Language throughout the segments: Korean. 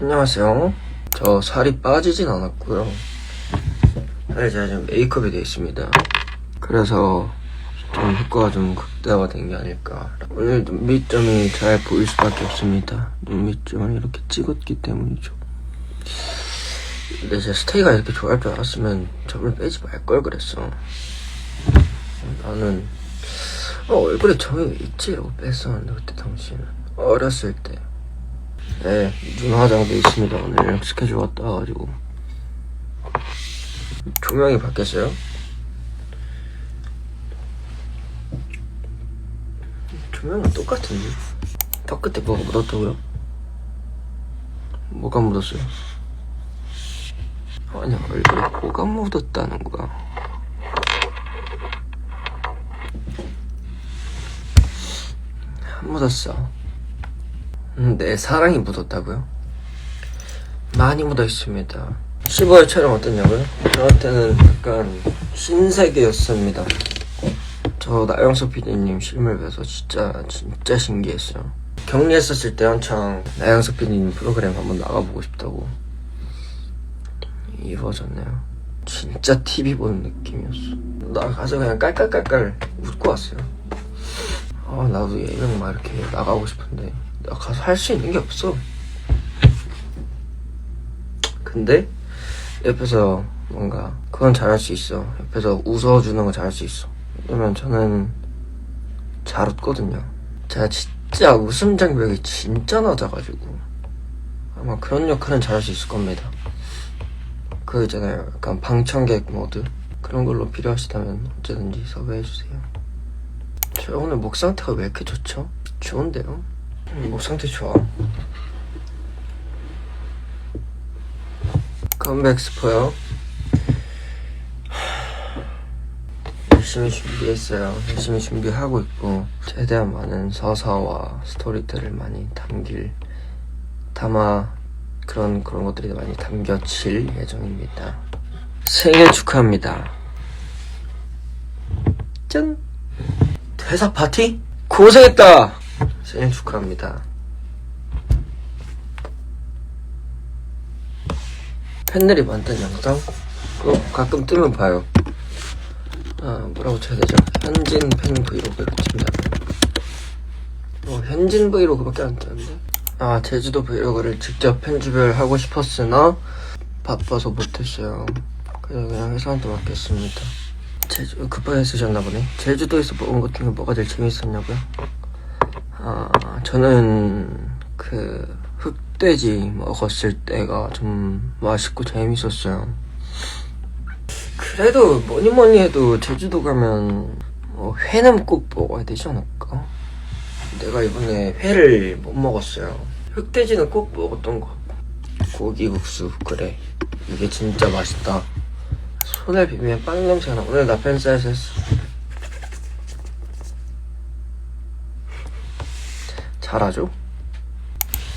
안녕하세요. 저 살이 빠지진 않았고요. 사실 제가 지금 메이크업이 되어 있습니다. 그래서 좀 효과가 좀 극대화된 게 아닐까. 오늘 눈밑점이 잘 보일 수밖에 없습니다. 눈밑점을 이렇게 찍었기 때문이죠. 근데 제 스테이가 이렇게 좋아할 줄 알았으면 점을 빼지 말 걸 그랬어. 나는 어, 얼굴에 점이 왜 있지? 이러고 뺐었는데 그때 당시에는 어렸을 때. 네, 눈 화장도 있습니다. 오늘 스케줄 왔다 와가지고. 조명이 바뀌었어요? 조명은 똑같은데. 턱 끝에 뭐가 묻었다고요? 뭐가 묻었어요? 아니, 얼굴에 뭐가 묻었다는 거야. 안 묻었어. 음, 내 사랑이 묻었다고요? 많이 묻어 있습니다. 15일 촬영 어땠냐고요? 저한테는 약간 신세계였습니다. 저 나영석 PD님 실물 뵈서 진짜 진짜 신기했어요. 격리했었을 때 한창 나영석 PD님 프로그램 한번 나가보고 싶다고 이루어졌네요. 진짜 TV 보는 느낌이었어. 나 가서 그냥 깔깔깔깔 웃고 왔어요. 아 나도 예능 막 이렇게 나가고 싶은데 나 가서 할 수 있는 게 없어. 근데 옆에서 뭔가 그건 잘할 수 있어. 옆에서 웃어주는 거 잘할 수 있어. 왜냐면 저는 잘 웃거든요. 제가 진짜 웃음 장벽이 진짜 낮아가지고 아마 그런 역할은 잘할 수 있을 겁니다. 그 있잖아요. 약간 방청객 모드 그런 걸로 필요하시다면 언제든지 섭외해주세요. 저 오늘 목 상태가 왜 이렇게 좋죠? 좋은데요? 음, 목 상태 좋아. 컴백 스포요. 열심히 준비했어요. 열심히 준비하고 있고 최대한 많은 서사와 스토리들을 많이 담길 담아 그런 그런 것들이 많이 담겨질 예정입니다. 생일 축하합니다. 짠. 회사 파티? 고생했다. 생일 축하합니다. 팬들이 많던 영상? 그거 가끔 뜨면 봐요. 아, 뭐라고 쳐야 되죠? 현진 팬 브이로그 이렇게 칩니다. 어, 현진 브이로그밖에 안 뜨는데? 아, 제주도 브이로그를 직접 편집을 하고 싶었으나 바빠서 못했어요. 그래서 그냥 회사한테 맡겼습니다. 제주, 급하게 쓰셨나 보네. 제주도에서 먹은 것 중에 뭐가 제일 재밌었냐고요? 아, 저는 그 흑돼지 먹었을 때가 좀 맛있고 재밌었어요. 그래도 뭐니 뭐니 해도 제주도 가면 뭐 회는 꼭 먹어야 되지 않을까? 내가 이번에 회를 못 먹었어요. 흑돼지는 꼭 먹었던 것 같고 고기국수 그래 이게 진짜 맛있다. 손에 비비면 빵 냄새가 나. 오늘 나 팬사이즈 했어. 잘하죠?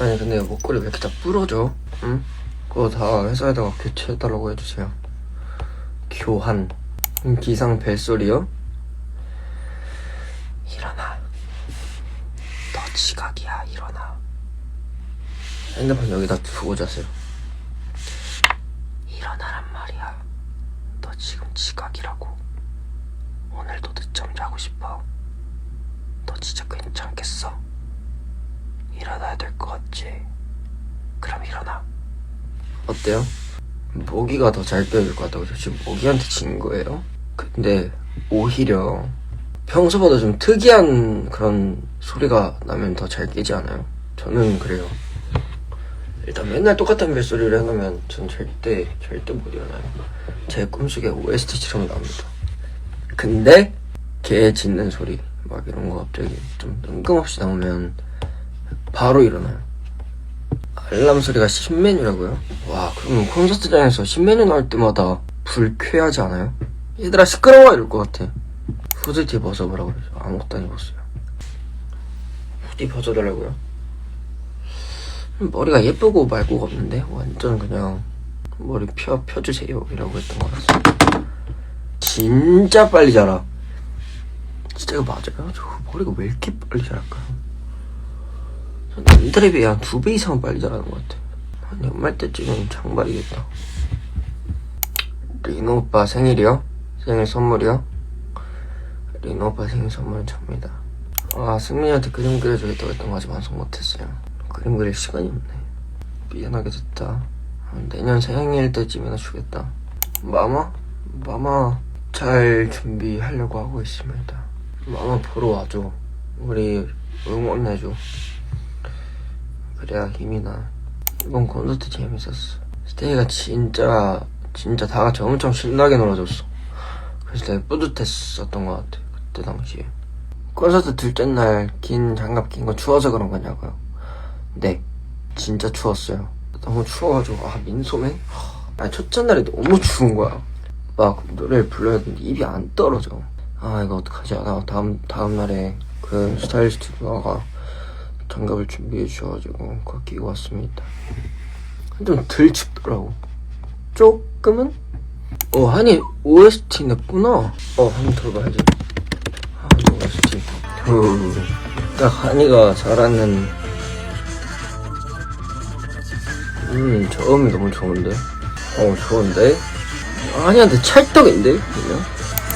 아니 근데 목걸이 왜 이렇게 다 부러져? 응? 그거 다 회사에다가 교체해달라고 해주세요. 교환. 음, 기상 벨소리요? 일어나. 너 지각이야. 일어나. 핸드폰 여기다 두고 자세요. 일어나란 말이야. 너 지금 지각이라고. 오늘도 늦잠 자고 싶어. 너 진짜 괜찮겠어? 일어나야 될 것 같지? 그럼 일어나. 어때요? 모기가 더잘 깨질 것 같다고 저 지금 모기한테 진 거예요? 근데 오히려 평소보다 좀 특이한 그런 소리가 나면 더 잘 깨지 않아요? 저는 그래요. 일단 맨날 똑같은 벨소리를 해놓으면 전 절대 절대 못 일어나요. 제 꿈속에 OST처럼 나옵니다. 근데 개 짖는 소리 막 이런 거 갑자기 좀 뜬금없이 나오면 바로 일어나요. 알람 소리가 신메뉴라고요? 와 그러면 콘서트장에서 신메뉴 나올 때마다 불쾌하지 않아요? 얘들아 시끄러워 이럴 것 같아. 후드티 벗어보라고 그러죠. 아무것도 안 입었어요. 후디 벗어달라고요? 머리가 예쁘고 말고가 없는데 완전 그냥 머리 펴 펴주세요 이라고 했던 거라서 진짜 빨리 자라. 진짜 이거 맞아요? 저 머리가 왜 이렇게 빨리 자랄까요? 전 남들에 비해 한 두 배 이상 빨리 자라는 것 같아. 한 연말 때쯤엔 장발이겠다. 리노 오빠 생일이요? 생일 선물이요? 리노 오빠 생일 선물은 접니다. 아, 승민이한테 그림 그려주겠다고 했던 거 아직 완성 못했어요. 그림 그릴 시간이 없네. 미안하게 됐다. 아, 내년 생일 때쯤이나 주겠다. 마마? 마마 잘 준비하려고 하고 있습니다. 마마 보러 와줘. 우리 응원해줘. 그래야 힘이 나. 이번 콘서트 재밌었어. 스테이가 진짜 진짜 다 같이 엄청 신나게 놀아줬어. 그래서 되게 뿌듯했었던 것 같아. 그때 당시에. 콘서트 둘째 날 긴 장갑 낀 거 추워서 그런 거냐고요? 네. 진짜 추웠어요. 너무 추워가지고 아 민소매? 아 첫째 날이 너무 추운 거야. 막 노래를 불러야 되는데 입이 안 떨어져. 아 이거 어떡하지? 나 다음 다음 날에 그 스타일리스트 누나가 장갑을 준비해 주셔가지고 그거 끼고 왔습니다. 좀 덜 춥더라고. 조금은? 어 한이 OST 냈구나. 어 한번 들어봐야지. 한이 OST. 딱 한이가 잘하는 음, 저음이 너무 좋은데? 어, 좋은데? 아니한테 찰떡인데? 그냥?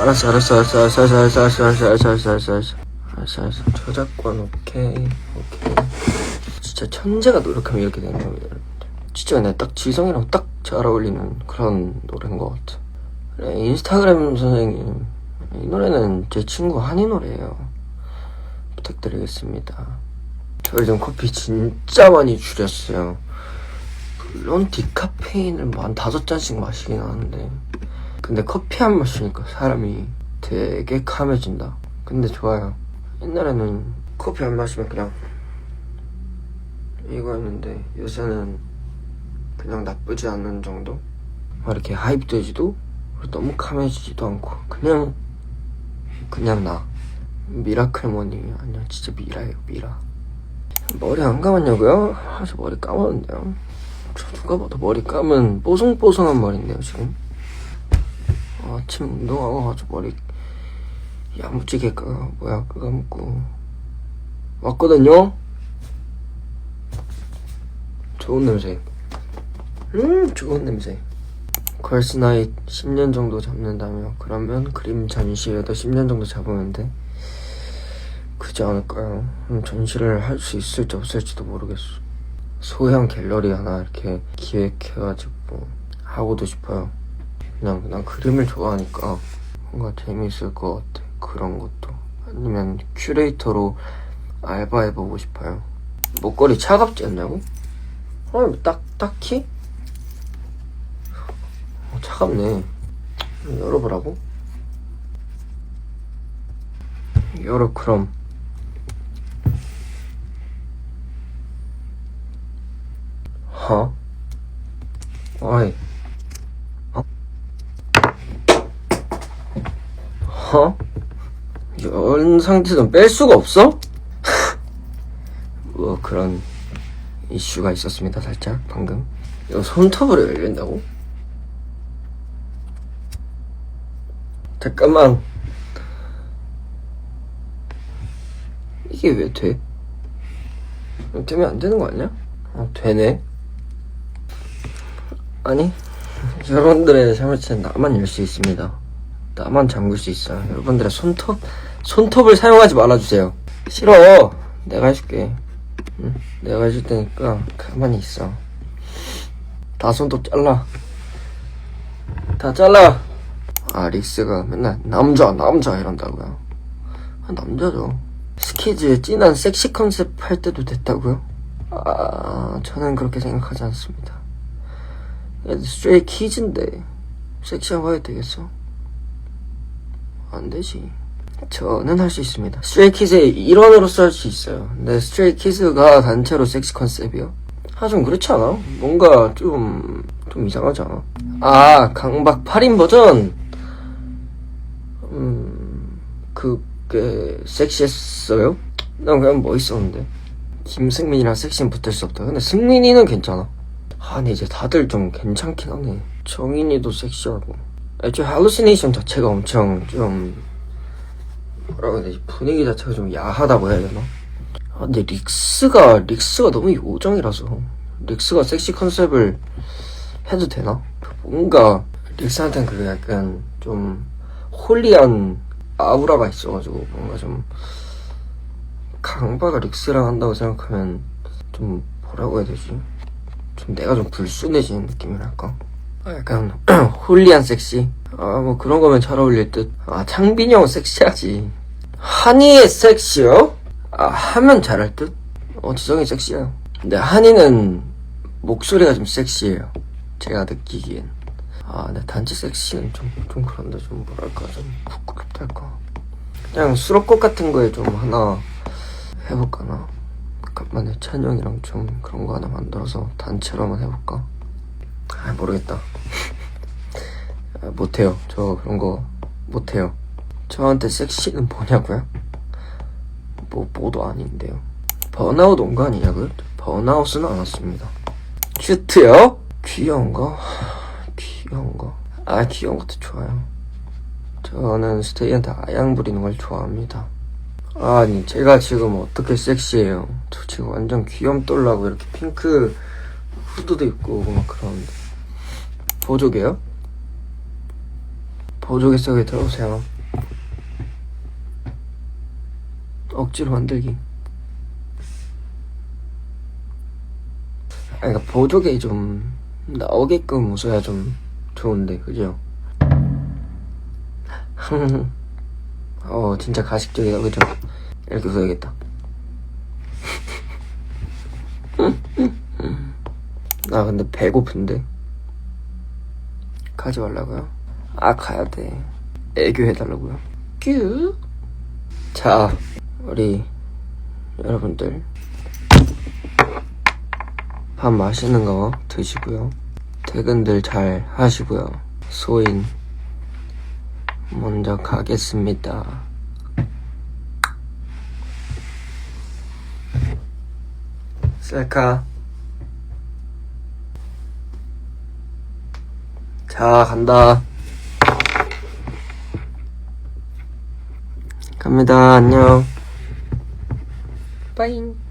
알았어, 알았어, 알았어, 알았어, 알았어, 알았어, 알았어, 알았어, 알았어, 알았어, 알았어, 알았어, 알았어. 저작권, 오케이, 오케이. 진짜 천재가 노력하면 이렇게 되는 겁니다, 여러분들. 진짜 내가 딱 지성이랑 딱 잘 어울리는 그런 노래인 것 같아. 그래, 인스타그램 선생님, 이 노래는 제 친구 한이 노래예요. 부탁드리겠습니다. 저 요즘 커피 진짜 많이 줄였어요. 물론 디카페인을 뭐 한 다섯 잔씩 마시긴 하는데. 근데 커피 한 마시니까 사람이 되게 감해진다. 근데 좋아요. 옛날에는 커피 안 마시면 그냥 이거였는데 요새는 그냥 나쁘지 않은 정도? 막 이렇게 하입되지도 너무 감해지지도 않고 그냥 그냥 나. 미라클머니. 아니야 진짜 미라예요 미라. 머리 안 감았냐고요? 아, 저 머리 감았는데요 저 누가 봐도 머리 감은 뽀송뽀송한 머리인데요 지금. 아, 아침 운동하고 아주 머리 야무지게 까 뭐야 감고. 왔거든요? 좋은 냄새. 음 좋은 냄새. 걸스 나잇 10년 정도 잡는다며. 그러면 그림 전시회도 10년 정도 잡으면 돼? 그지 않을까요? 음, 전시를 할 수 있을지 없을지도 모르겠어 소형 갤러리 하나 이렇게 기획해가지고 하고도 싶어요. 그냥 난 그림을 좋아하니까 뭔가 재미있을 것 같아. 그런 것도 아니면 큐레이터로 알바해보고 싶어요. 목걸이 차갑지 않냐고? 아니 딱 딱히 어, 차갑네. 열어보라고? 열어 그럼. 어? 어이. 어? 어? 연 상태는 뺄 수가 없어? 뭐 그런 이슈가 있었습니다 살짝 방금 이거 손톱으로 열린다고? 잠깐만 이게 왜 돼? 되면 안 되는 거 아니야? 어 되네 아니 여러분들의 잘못은 나만 열 수 있습니다 나만 잠글 수 있어 여러분들의 손톱 손톱을 사용하지 말아주세요. 싫어. 내가 해줄게. 응? 내가 해줄 테니까 가만히 있어. 다 손톱 잘라. 다 잘라. 아 릭스가 맨날 남자 남자 이런다고요? 아, 남자죠. 스키즈의 진한 섹시 컨셉 할 때도 됐다고요? 아 저는 그렇게 생각하지 않습니다. 스트레이 키즈인데 섹시하고 해도 되겠어? 안 되지. 저는 할 수 있습니다. 스트레이 키즈의 일원으로서 할 수 있어요. 근데 스트레이 키즈가 단체로 섹시 컨셉이요? 아, 좀 그렇지 않아? 뭔가 좀, 좀 이상하지 않아? 아, 강박 8인 버전? 음, 그게 섹시했어요? 난 그냥 멋있었는데. 김승민이랑 섹시는 붙을 수 없다. 근데 승민이는 괜찮아. 아, 근데 이제 다들 좀 괜찮긴 하네. 정인이도 섹시하고. 애초에 할루시네이션 자체가 엄청 좀 해야 되지 분위기 자체가 좀 야하다고 해야 되나? 아, 근데 릭스가 릭스가 너무 요정이라서 릭스가 섹시 컨셉을 해도 되나? 뭔가 릭스한테는 그 약간 좀 홀리한 아우라가 있어가지고 뭔가 좀 강바가 릭스랑 한다고 생각하면 좀 뭐라고 해야 되지? 좀 내가 좀 불순해지는 느낌이랄까? 아, 약간 홀리한 섹시? 아 뭐 그런 거면 잘 어울릴 듯. 아 창빈이 형 섹시하지. 한이의 섹시요? 아 하면 잘할 듯. 어 지성이 섹시해요. 근데 한이는 목소리가 좀 섹시해요. 제가 느끼기엔. 아 근데 단지 섹시는 좀 좀 그런데 좀 뭐랄까 좀 부끄럽달까. 그냥 수록곡 같은 거에 좀 하나 해볼까나. 간만에 찬영이랑 좀 그런 거 하나 만들어서 단체로 한번 해볼까? 아 모르겠다. 아, 못해요. 저 그런 거 못해요. 저한테 섹시는 뭐냐고요? 뭐 뭐도 아닌데요. 번아웃 온 거 아니냐고요? 번아웃은 안 왔습니다. 큐트요? 귀여운 거? 귀여운 거? 아 귀여운 것도 좋아요. 저는 스테이한테 아양 부리는 걸 좋아합니다. 아니 제가 지금 어떻게 섹시해요? 저 지금 완전 귀염돌라고 이렇게 핑크 후드도 입고 오고 막 그러는데 보조개요? 보조개 속에 들어오세요 억지로 만들기 아 그러니까 보조개 좀 나오게끔 웃어야 좀 좋은데 그죠? 어 진짜 가식적이다 그죠? 이렇게 웃어야겠다 나 근데 배고픈데 가지 말라고요? 아 가야 돼 애교 해달라고요? 뀨. 자 우리 여러분들 밥 맛있는 거 드시고요. 퇴근들 잘 하시고요. 소인 먼저 가겠습니다. 셀카. 자 간다. 갑니다. 안녕 빠잉